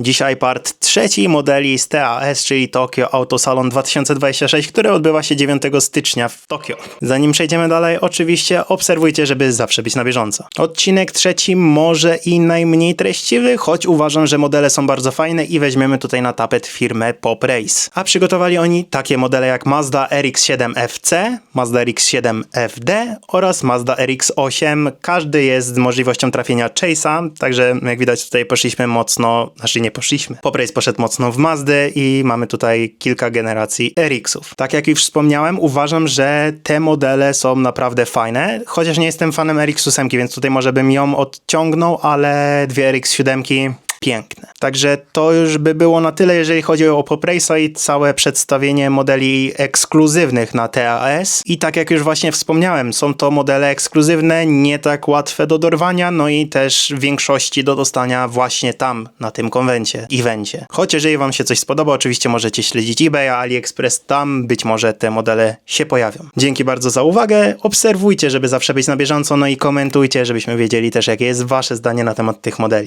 Dzisiaj part trzeci modeli z TAS, czyli Tokyo Auto Salon 2026, który odbywa się 9 stycznia w Tokio. Zanim przejdziemy dalej, oczywiście obserwujcie, żeby zawsze być na bieżąco. Odcinek trzeci może i najmniej treściwy, choć uważam, że modele są bardzo fajne i weźmiemy tutaj na tapet firmę Pop Race. A przygotowali oni takie modele jak Mazda RX-7 FC, Mazda RX-7 FD oraz Mazda RX-8. Każdy jest z możliwością trafienia Chase'a, także jak widać tutaj poszliśmy mocno, znaczy nie poszliśmy. Pop Race poszedł mocno w Mazdy i mamy tutaj kilka generacji RX-ów. Tak jak już wspomniałem, uważam, że te modele są naprawdę fajne, chociaż nie jestem fanem RX-8, więc tutaj może bym ją odciągnął, ale dwie RX-7 piękne. Także to już by było na tyle, jeżeli chodzi o Pop Race'a i całe przedstawienie modeli ekskluzywnych na TAS. I tak jak już właśnie wspomniałem, są to modele ekskluzywne, nie tak łatwe do dorwania, no i też w większości do dostania właśnie tam, na tym konwencie, evencie. Choć jeżeli wam się coś spodoba, oczywiście możecie śledzić eBay, AliExpress, tam być może te modele się pojawią. Dzięki bardzo za uwagę, obserwujcie, żeby zawsze być na bieżąco, no i komentujcie, żebyśmy wiedzieli też, jakie jest wasze zdanie na temat tych modeli.